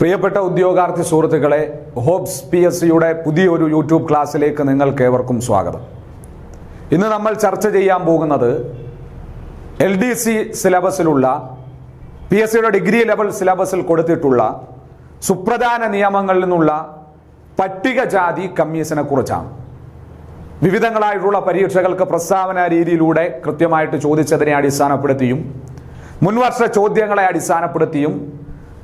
പ്രിയപ്പെട്ട ഉദ്യോഗാർത്ഥി സുഹൃത്തുക്കളെ hobs P S സിയുടെ പുതിയൊരു യൂട്യൂബ് ക്ലാസ്സിലേക്ക് നിങ്ങൾക്ക് ഏവർക്കും സ്വാഗതം. ഇന്ന് നമ്മൾ ചർച്ച ചെയ്യാൻ പോകുന്നത് എൽ ഡി സി സിലബസിലുള്ള പി എസ് സിയുടെ ഡിഗ്രി ലെവൽ സിലബസിൽ കൊടുത്തിട്ടുള്ള സുപ്രധാന നിയമങ്ങളിൽ നിന്നുള്ള പട്ടികജാതി കമ്മീഷനെ കുറിച്ചാണ്. വിവിധങ്ങളായിട്ടുള്ള പരീക്ഷകൾക്ക് പ്രസ്താവന രീതിയിലൂടെ കൃത്യമായിട്ട് ചോദിച്ചതിനെ അടിസ്ഥാനപ്പെടുത്തിയും മുൻവർഷ ചോദ്യങ്ങളെ അടിസ്ഥാനപ്പെടുത്തിയും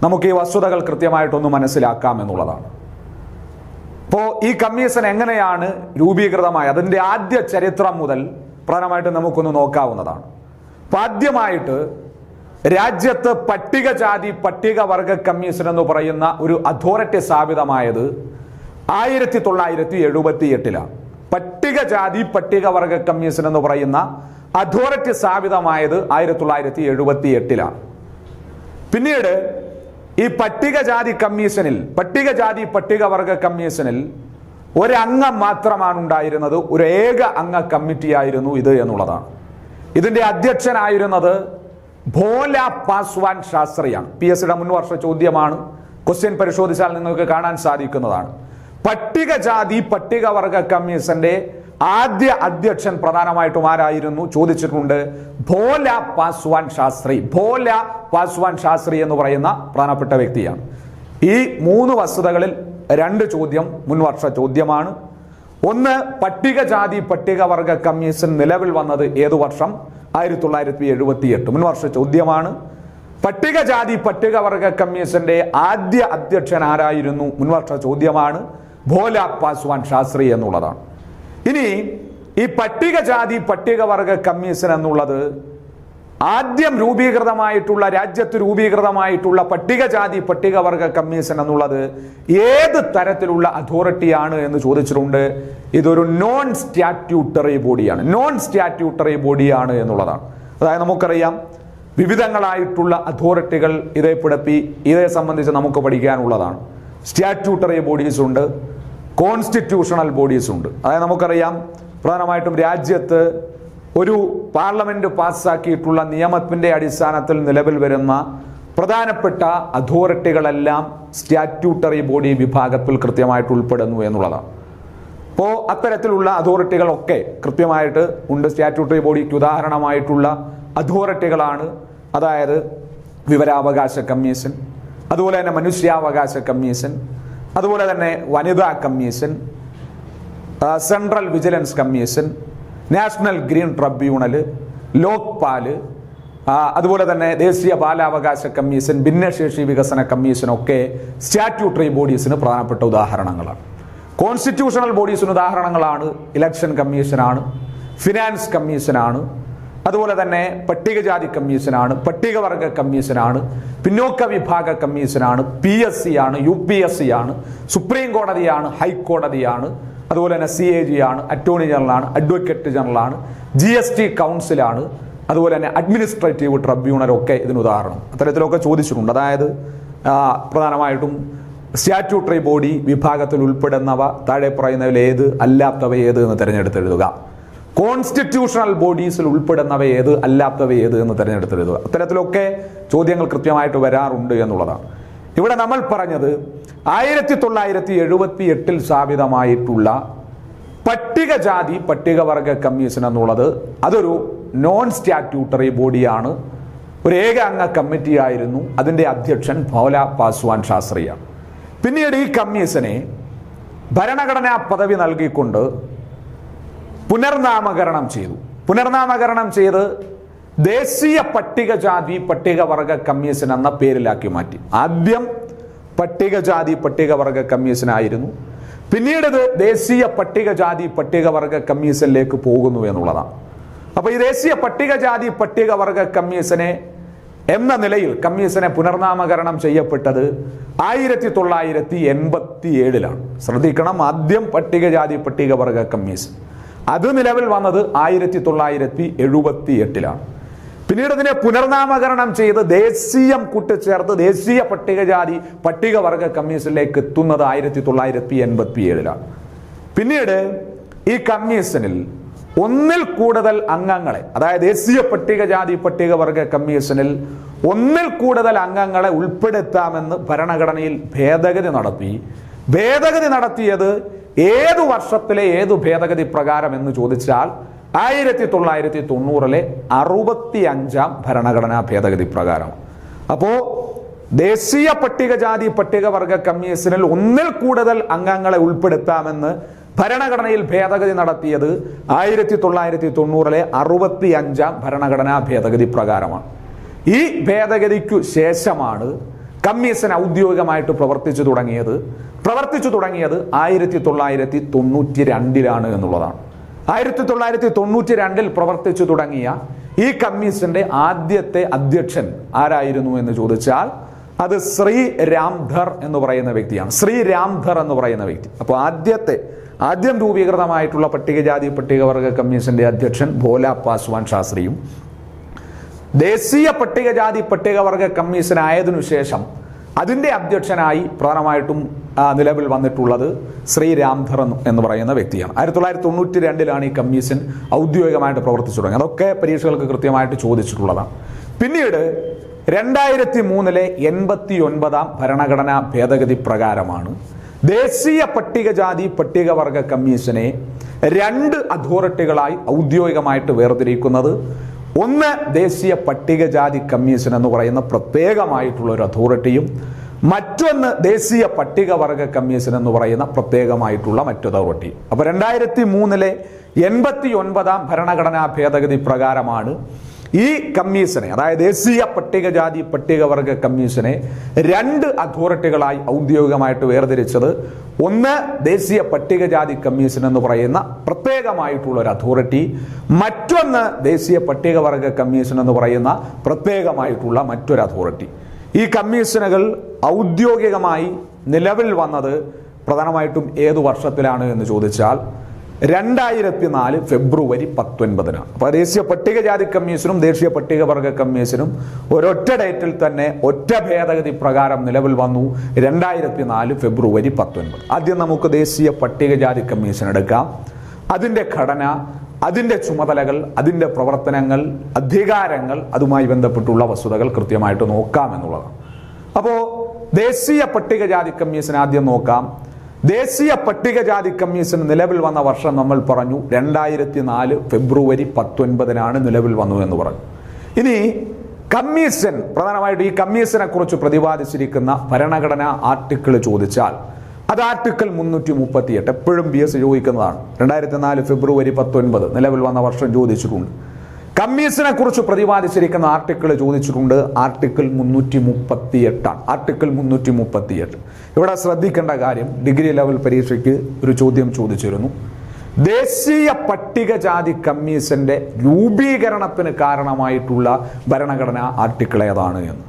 നമുക്ക് ഈ വസ്തുതകൾ കൃത്യമായിട്ടൊന്ന് മനസ്സിലാക്കാം എന്നുള്ളതാണ്. അപ്പോൾ ഈ കമ്മീഷൻ എങ്ങനെയാണ് രൂപീകൃതമായ അതിന്റെ ആദ്യ ചരിത്രം മുതൽ പ്രധാനമായിട്ട് നമുക്കൊന്ന് നോക്കാവുന്നതാണ്. അപ്പൊ ആദ്യമായിട്ട് രാജ്യത്ത് പട്ടികജാതി പട്ടികവർഗ കമ്മീഷൻ എന്ന് പറയുന്ന ഒരു അതോറിറ്റി സ്ഥാപിതമായത് ആയിരത്തി തൊള്ളായിരത്തി എഴുപത്തി എട്ടിലാണ് പട്ടികജാതി പട്ടികവർഗ കമ്മീഷൻ എന്ന് പറയുന്ന അതോറിറ്റി സ്ഥാപിതമായത് ആയിരത്തി തൊള്ളായിരത്തി എഴുപത്തി എട്ടിലാണ് പിന്നീട് ഈ പട്ടികജാതി കമ്മീഷനിൽ പട്ടികജാതി പട്ടികവർഗ കമ്മീഷനിൽ ഒരംഗം മാത്രമാണ് ഉണ്ടായിരുന്നത് ഒരു ഏക അംഗ കമ്മിറ്റിയായിരുന്നു ഇത് എന്നുള്ളതാണ്. ഇതിന്റെ അധ്യക്ഷനായിരുന്നത് ഭോല പാസ്വാൻ ശാസ്ത്രിയാണ്. പി എസ് സിയുടെ മുൻവർഷ ചോദ്യമാണ് ക്വസ്റ്റ്യൻ പരിശോധിച്ചാൽ നിങ്ങൾക്ക് കാണാൻ സാധിക്കുന്നതാണ്. പട്ടികജാതി പട്ടികവർഗ കമ്മീഷന്റെ ആദ്യ അധ്യക്ഷൻ പ്രധാനമായിട്ടും ആരായിരുന്നു? ചോദിച്ചിട്ടുണ്ട്. ഭോല പാസ്വാൻ ശാസ്ത്രി. ഭോല പാസ്വാൻ ശാസ്ത്രി എന്ന് പറയുന്ന പ്രധാനപ്പെട്ട വ്യക്തിയാണ്. ഈ മൂന്ന് വസ്തുതകളിൽ രണ്ട് ചോദ്യം മുൻവർഷ ചോദ്യമാണ്. ഒന്ന് പട്ടികജാതി പട്ടികവർഗ കമ്മീഷൻ നിലവിൽ വന്നത് ഏതു വർഷം? ആയിരത്തി തൊള്ളായിരത്തി എഴുപത്തി എട്ട് മുൻവർഷ ചോദ്യമാണ്. പട്ടികജാതി പട്ടികവർഗ കമ്മീഷന്റെ ആദ്യ അധ്യക്ഷൻ ആരായിരുന്നു? മുൻവർഷ ചോദ്യമാണ്. ഭോല പാസ്വാൻ ശാസ്ത്രി എന്നുള്ളതാണ്. ഇനി ഈ പട്ടികജാതി പട്ടികവർഗ കമ്മീഷൻ എന്നുള്ളത് ആദ്യം രൂപീകൃതമായിട്ടുള്ള രാജ്യത്ത് രൂപീകൃതമായിട്ടുള്ള പട്ടികജാതി പട്ടികവർഗ കമ്മീഷൻ എന്നുള്ളത് ഏത് തരത്തിലുള്ള അതോറിറ്റിയാണ് എന്ന് ചോദിച്ചിട്ടുണ്ട്. ഇതൊരു നോൺ സ്റ്റാറ്റ്യൂട്ടറി ബോഡിയാണ് നോൺ സ്റ്റാറ്റ്യൂട്ടറി ബോഡിയാണ് എന്നുള്ളതാണ്. അതായത് നമുക്കറിയാം വിവിധങ്ങളായിട്ടുള്ള അതോറിറ്റികൾ ഇതേ പിടപ്പി ഇതേ സംബന്ധിച്ച് നമുക്ക് പഠിക്കാനുള്ളതാണ്. സ്റ്റാറ്റ്യൂട്ടറി ബോഡീസ് ഉണ്ട്. കോൺസ്റ്റിറ്റ്യൂഷണൽ ബോഡീസ് ഉണ്ട്. അതായത് നമുക്കറിയാം പ്രധാനമായിട്ടും രാജ്യത്ത് ഒരു പാർലമെന്റ് പാസ്സാക്കിയിട്ടുള്ള നിയമത്തിന്റെ അടിസ്ഥാനത്തിൽ നിലവിൽ വരുന്ന പ്രധാനപ്പെട്ട അതോറിറ്റികളെല്ലാം സ്റ്റാറ്റ്യൂട്ടറി ബോഡി വിഭാഗത്തിൽ കൃത്യമായിട്ട് ഉൾപ്പെടുന്നു എന്നുള്ളതാണ്. അപ്പോൾ അത്തരത്തിലുള്ള അതോറിറ്റികളൊക്കെ കൃത്യമായിട്ട് ഉണ്ട്. സ്റ്റാറ്റ്യൂട്ടറി ബോഡിക്ക് ഉദാഹരണമായിട്ടുള്ള അതോറിറ്റികളാണ്. അതായത് വിവരാവകാശ കമ്മീഷൻ അതുപോലെ തന്നെ മനുഷ്യാവകാശ കമ്മീഷൻ അതുപോലെ തന്നെ വനിതാ commission central vigilance commission national green tribunal Lokpal ആ, അതുപോലെ തന്നെ ദേശീയ ബാലാവകാശ കമ്മീഷൻ ഭിന്നശേഷി വികസന കമ്മീഷൻ ഒക്കെ സ്റ്റാറ്റ്യൂട്ടറി ബോഡീസിന് പ്രധാനപ്പെട്ട ഉദാഹരണങ്ങളാണ്. കോൺസ്റ്റിറ്റ്യൂഷണൽ ബോഡീസിന് ഉദാഹരണങ്ങളാണ് ഇലക്ഷൻ കമ്മീഷനാണ് ഫിനാൻസ് കമ്മീഷനാണ് അതുപോലെ തന്നെ പട്ടികജാതി കമ്മീഷനാണ് പട്ടികവർഗ കമ്മീഷനാണ് പിന്നോക്ക വിഭാഗ കമ്മീഷനാണ് പി എസ് സി ആണ് യു പി എസ് സി ആണ് സുപ്രീം കോടതിയാണ് ഹൈക്കോടതിയാണ് അതുപോലെ തന്നെ സി എ ജി ആണ് അറ്റോർണി ജനറലാണ് അഡ്വക്കേറ്റ് ജനറലാണ് ജി എസ് ടി കൗൺസിലാണ് അതുപോലെ തന്നെ അഡ്മിനിസ്ട്രേറ്റീവ് ട്രിബ്യൂണൽ ഒക്കെ ഇതിന് ഉദാഹരണം. അത്തരത്തിലൊക്കെ ചോദിച്ചിട്ടുണ്ട്. അതായത് പ്രധാനമായിട്ടും സ്റ്റാറ്റ്യൂട്ടറി ബോഡി വിഭാഗത്തിൽ ഉൾപ്പെടുന്നവ താഴെ പറയുന്നവയിൽ ഏത് അല്ലാത്തവ ഏത് എന്ന് തിരഞ്ഞെടുത്തെഴുതുക. കോൺസ്റ്റിറ്റ്യൂഷണൽ ബോഡീസിൽ ഉൾപ്പെടുന്നവ ഏത് അല്ലാത്തവ ഏത് എന്ന് തിരഞ്ഞെടുത്തെഴുതുക അത്തരത്തിലൊക്കെ ചോദ്യങ്ങൾ കൃത്യമായിട്ട് വരാറുണ്ട് എന്നുള്ളതാണ്. ഇവിടെ നമ്മൾ പറഞ്ഞത് ആയിരത്തി തൊള്ളായിരത്തി എഴുപത്തി എട്ടിൽ സ്ഥാപിതമായിട്ടുള്ള പട്ടികജാതി പട്ടികവർഗ കമ്മീഷൻ എന്നുള്ളത് അതൊരു നോൺ സ്റ്റാറ്റ്യൂട്ടറി ബോഡിയാണ്. ഒരു ഏക അംഗ കമ്മിറ്റി ആയിരുന്നു അതിന്റെ അധ്യക്ഷൻ ഭോല പാസ്വാൻ ശാസ്ത്രിയാണ് പിന്നീട് ഈ കമ്മീഷനെ ഭരണഘടനാ പദവി നൽകിക്കൊണ്ട് പുനർനാമകരണം ചെയ്തു. പുനർനാമകരണം ചെയ്ത് ദേശീയ പട്ടികജാതി പട്ടികവർഗ കമ്മീഷൻ എന്ന പേരിലാക്കി മാറ്റി. ആദ്യം പട്ടികജാതി പട്ടികവർഗ കമ്മീഷൻ ആയിരുന്നു. പിന്നീട് ഇത് ദേശീയ പട്ടികജാതി പട്ടികവർഗ കമ്മീഷനിലേക്ക് പോകുന്നു എന്നുള്ളതാണ്. അപ്പോൾ ഈ ദേശീയ പട്ടികജാതി പട്ടികവർഗ കമ്മീഷനെ എന്ന നിലയിൽ കമ്മീഷനെ പുനർനാമകരണം ചെയ്യപ്പെട്ടത് ആയിരത്തി തൊള്ളായിരത്തി എൺപത്തി ഏഴിലാണ് ശ്രദ്ധിക്കണം ആദ്യം പട്ടികജാതി പട്ടികവർഗ കമ്മീഷൻ അത് നിലവിൽ വന്നത് ആയിരത്തി തൊള്ളായിരത്തി എഴുപത്തി എട്ടിലാണ് പിന്നീട് അതിനെ പുനർനാമകരണം ചെയ്ത് ദേശീയം കൂട്ടിച്ചേർത്ത് ദേശീയ പട്ടികജാതി പട്ടികവർഗ കമ്മീഷനിലേക്ക് എത്തുന്നത് ആയിരത്തി തൊള്ളായിരത്തി എൺപത്തി ഏഴിലാണ് പിന്നീട് ഈ കമ്മീഷനിൽ ഒന്നിൽ കൂടുതൽ അംഗങ്ങളെ അതായത് ദേശീയ പട്ടികജാതി പട്ടികവർഗ കമ്മീഷനിൽ ഒന്നിൽ കൂടുതൽ അംഗങ്ങളെ ഉൾപ്പെടുത്താമെന്ന് ഭരണഘടനയിൽ ഭേദഗതി നടത്തി. ഭേദഗതി നടത്തിയത് ഏതു വർഷത്തിലെ ഏതു ഭേദഗതി പ്രകാരം എന്ന് ചോദിച്ചാൽ ആയിരത്തി തൊള്ളായിരത്തി തൊണ്ണൂറിലെ അറുപത്തി അഞ്ചാം ഭരണഘടനാ ഭേദഗതി പ്രകാരം. അപ്പോ ദേശീയ പട്ടികജാതി പട്ടികവർഗ കമ്മീഷനിൽ ഒന്നിൽ കൂടുതൽ അംഗങ്ങളെ ഉൾപ്പെടുത്താമെന്ന് ഭരണഘടനയിൽ ഭേദഗതി നടത്തിയത് ആയിരത്തി തൊള്ളായിരത്തി തൊണ്ണൂറിലെ അറുപത്തി അഞ്ചാം ഭരണഘടനാ ഭേദഗതി പ്രകാരമാണ്. ഈ ഭേദഗതിക്കു ശേഷമാണ് കമ്മീഷൻ ഔദ്യോഗികമായിട്ട് പ്രവർത്തിച്ചു തുടങ്ങിയത്. പ്രവർത്തിച്ചു തുടങ്ങിയത് ആയിരത്തി തൊള്ളായിരത്തി തൊണ്ണൂറ്റി രണ്ടിലാണ് എന്നുള്ളതാണ്. ആയിരത്തി തൊള്ളായിരത്തി തൊണ്ണൂറ്റി രണ്ടിൽ പ്രവർത്തിച്ചു തുടങ്ങിയ ഈ കമ്മീഷന്റെ ആദ്യത്തെ അധ്യക്ഷൻ ആരായിരുന്നു എന്ന് ചോദിച്ചാൽ അത് ശ്രീ രാംധർ എന്ന് പറയുന്ന വ്യക്തിയാണ്. ശ്രീ രാംധർ എന്ന് പറയുന്ന വ്യക്തി. അപ്പോൾ ആദ്യത്തെ ആദ്യം രൂപീകൃതമായിട്ടുള്ള പട്ടികജാതി പട്ടികവർഗ കമ്മീഷന്റെ അധ്യക്ഷൻ ഭോല പാസ്വാൻ ശാസ്ത്രിയും. ദേശീയ പട്ടികജാതി പട്ടികവർഗ കമ്മീഷൻ ആയതിനു ശേഷം അതിന്റെ അധ്യക്ഷനായി പ്രധാനമായിട്ടും നിലവിൽ വന്നിട്ടുള്ളത് ശ്രീ എന്ന് എന്ന് പറയുന്ന വ്യക്തിയാണ്. ആയിരത്തി തൊള്ളായിരത്തി തൊണ്ണൂറ്റി രണ്ടിലാണ് ഈ കമ്മീഷൻ ഔദ്യോഗികമായിട്ട് പ്രവർത്തിച്ചു തുടങ്ങി അതൊക്കെ പരീക്ഷകൾക്ക് കൃത്യമായിട്ട് ചോദിച്ചിട്ടുള്ളതാണ്. പിന്നീട് രണ്ടായിരത്തി മൂന്നിലെ എൺപത്തി ഒൻപതാം ഭരണഘടനാ ഭേദഗതി പ്രകാരമാണ് ദേശീയ പട്ടികജാതി പട്ടികവർഗ കമ്മീഷനെ രണ്ട് അതോറിറ്റികളായി ഔദ്യോഗികമായിട്ട് വേർതിരിക്കുന്നത് ഒന്ന് ദേശീയ പട്ടികജാതി കമ്മീഷൻ എന്ന് പറയുന്ന പ്രത്യേകമായിട്ടുള്ള ഒരു അതോറിറ്റിയും മറ്റൊന്ന് ദേശീയ പട്ടികവർഗ കമ്മീഷൻ എന്ന് പറയുന്ന പ്രത്യേകമായിട്ടുള്ള മറ്റൊരു അതോറിറ്റി. അപ്പൊ രണ്ടായിരത്തി മൂന്നിലെ എൺപത്തി ഒൻപതാം ഭരണഘടനാ ഭേദഗതി പ്രകാരമാണ് ഈ കമ്മീഷനെ അതായത് ദേശീയ പട്ടികജാതി പട്ടികവർഗ കമ്മീഷനെ രണ്ട് അതോറിറ്റികളായി ഔദ്യോഗികമായിട്ട് വേർതിരിച്ചത്. ഒന്ന് ദേശീയ പട്ടികജാതി കമ്മീഷൻ എന്ന് പറയുന്ന പ്രത്യേകമായിട്ടുള്ള ഒരു അതോറിറ്റി മറ്റൊന്ന് ദേശീയ പട്ടികവർഗ കമ്മീഷൻ എന്ന് പറയുന്ന പ്രത്യേകമായിട്ടുള്ള മറ്റൊരു അതോറിറ്റി. ഈ കമ്മീഷനുകൾ ഔദ്യോഗികമായി നിലവിൽ വന്നത് പ്രധാനമായിട്ടും ഏതു വർഷത്തിലാണ് എന്ന് ചോദിച്ചാൽ രണ്ടായിരത്തി നാല് ഫെബ്രുവരി പത്തൊൻപതിനാണ് അപ്പോൾ ദേശീയ പട്ടികജാതി കമ്മീഷനും ദേശീയ പട്ടികവർഗ കമ്മീഷനും ഒരൊറ്റ ഡേറ്റിൽ തന്നെ ഒറ്റ ഭേദഗതി പ്രകാരം നിലവിൽ വന്നു. രണ്ടായിരത്തി നാല് ഫെബ്രുവരി പത്തൊൻപത്. ആദ്യം നമുക്ക് ദേശീയ പട്ടികജാതി കമ്മീഷൻ എടുക്കാം. അതിന്റെ ഘടന അതിന്റെ ചുമതലകൾ അതിന്റെ പ്രവർത്തനങ്ങൾ അധികാരങ്ങൾ അതുമായി ബന്ധപ്പെട്ടുള്ള വസ്തുതകൾ കൃത്യമായിട്ട് നോക്കാം എന്നുള്ളതാണ്. അപ്പോൾ ദേശീയ പട്ടികജാതി കമ്മീഷൻ ആദ്യം നോക്കാം. ദേശീയ പട്ടികജാതി കമ്മീഷൻ നിലവിൽ വന്ന വർഷം നമ്മൾ പറഞ്ഞു രണ്ടായിരത്തി നാല് ഫെബ്രുവരി പത്തൊൻപതിനാണ് നിലവിൽ വന്നു എന്ന് പറഞ്ഞു. ഇനി കമ്മീഷൻ പ്രധാനമായിട്ട് ഈ കമ്മീഷനെ കുറിച്ച് പ്രതിപാദിച്ചിരിക്കുന്ന ഭരണഘടനാ ആർട്ടിക്കിൾ ചോദിച്ചാൽ അത് ആർട്ടിക്കിൾ മുന്നൂറ്റി മുപ്പത്തിയെട്ട് എപ്പോഴും ബി എസ് ചോദിക്കുന്നതാണ്. രണ്ടായിരത്തി നാല് ഫെബ്രുവരി പത്തൊൻപത് നിലവിൽ വന്ന വർഷം ചോദിച്ചിട്ടുണ്ട്. കമ്മീഷനെ കുറിച്ച് പ്രതിപാദിച്ചിരിക്കുന്ന ആർട്ടിക്കിൾ ചോദിച്ചിട്ടുണ്ട്. ആർട്ടിക്കിൾ മുന്നൂറ്റി മുപ്പത്തി എട്ടാണ് ആർട്ടിക്കിൾ മുന്നൂറ്റി മുപ്പത്തി എട്ട് ഇവിടെ ശ്രദ്ധിക്കേണ്ട കാര്യം ഡിഗ്രി ലെവൽ പരീക്ഷയ്ക്ക് ഒരു ചോദ്യം ചോദിച്ചിരുന്നു. ദേശീയ പട്ടികജാതി കമ്മീഷന്റെ രൂപീകരണത്തിന് കാരണമായിട്ടുള്ള ഭരണഘടന ആർട്ടിക്കിൾ ഏതാണ് എന്ന്.